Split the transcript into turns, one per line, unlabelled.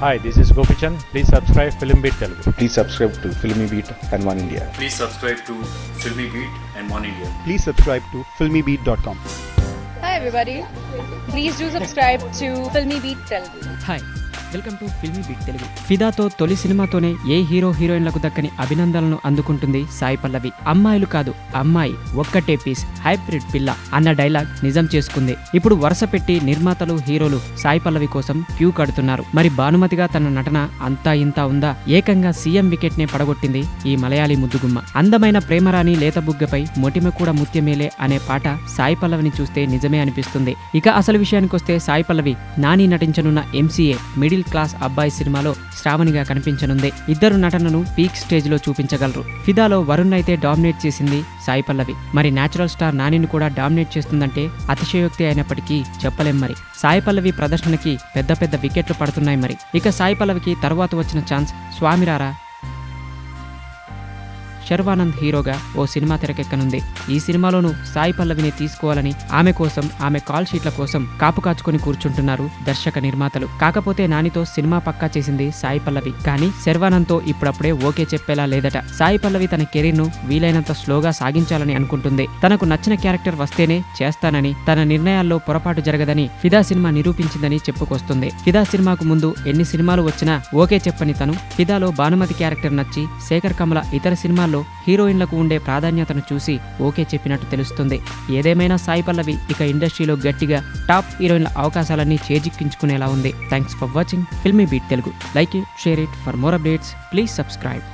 Hi, this is Gopichand. Please subscribe Film Beat Telugu.
Please subscribe to Filmy Beat and One India.
Please subscribe to Filmy Beat and One India.
Please subscribe to filmybeat.com.
Hi everybody. Please do subscribe to Filmy Beat Telugu.
Hi welcome to Filmy Beat Telugu. ఫిదాతో తొలి సినిమాతోనే ఏ hero హీరోయిన్లకు దక్కని అభినందనలను అందుకుంటుంది సాయి పల్లవి. అమ్మాయిలు కాదు అమ్మాయి ఒక్కటే piece hybrid పిల్ల అన్న dialogue నిజం చేసుకుంది. ఇప్పుడు వరుస పెట్టి నిర్మాతలు హీరోలు సాయి పల్లవి కోసం క్యూ కడుతున్నారు. మరి భానుమతిగా తన నటన అంతా ఇంత ఉందా? ఏకంగా సీఎం వికెట్ నే పడగొట్టింది ఈ మలయాళీ ముద్దుగుమ్మ. అందమైన ప్రేమరాణి లేత బుగ్గపై మొటిమ కూడా ముత్యమేలే అనే పాట సాయి పల్లవిని చూస్తే నిజమే అనిపిస్తుంది. ఇక అసలు విషయానికొస్తే సాయి పల్లవి నాని నటించనున్న ఎంసీఏ మిడిల్ క్లాస్ అబ్బాయి సినిమాలో శ్రావణిగా కనిపించనుంది. ఇద్దరు నటనను పీక్ స్టేజ్లో చూపించగలరు. ఫిదాలో వరుణ్ అయితే డామినేట్ చేసింది సాయి పల్లవి. మరి నేచురల్ స్టార్ నానిని కూడా డామినేట్ చేస్తుందంటే అతిశయోక్తి అయినప్పటికీ చెప్పలేం మరి. సాయి పల్లవి ప్రదర్శనకి పెద్ద పెద్ద వికెట్లు పడుతున్నాయి మరి. ఇక సాయి పల్లవికి తర్వాత వచ్చిన ఛాన్స్ స్వామిరారా? శర్వానంద్ హీరోగా ఓ సినిమా తెరకెక్కనుంది. ఈ సినిమాలోనూ సాయి పల్లవిని తీసుకోవాలని ఆమె కోసం ఆమె కాల్ షీట్ల కోసం కాపు కాచుకొని కూర్చుంటున్నారు దర్శక నిర్మాతలు. కాకపోతే నానితో సినిమా పక్కా చేసింది సాయి పల్లవి. కానీ శర్వానంద్తో ఇప్పుడప్పుడే ఓకే చెప్పేలా లేదట. సాయి పల్లవి తన కెరీర్ను వీలైనంత స్లోగా సాగించాలని అనుకుంటుంది. తనకు నచ్చిన క్యారెక్టర్ వస్తేనే చేస్తానని తన నిర్ణయాల్లో పొరపాటు జరగదని ఫిదా సినిమా నిరూపించిందని చెప్పుకొస్తుంది. ఫిదా సినిమాకు ముందు ఎన్ని సినిమాలు వచ్చినా ఓకే చెప్పని తను ఫిదాలో భానుమతి క్యారెక్టర్ నచ్చి శేఖర్ కమల ఇతర సినిమాల్లో సినిమాల్లో హీరోయిన్లకు ఉండే ప్రాధాన్యతను చూసి ఓకే చెప్పినట్టు తెలుస్తుంది. ఏదేమైనా సాయి పల్లవి ఇక ఇండస్ట్రీలో గట్టిగా టాప్ హీరోయిన్ల అవకాశాలన్నీ చేజిక్కించుకునేలా ఉంది. Thanks for watching Filmy Beat Telugu like it share it for more updates please subscribe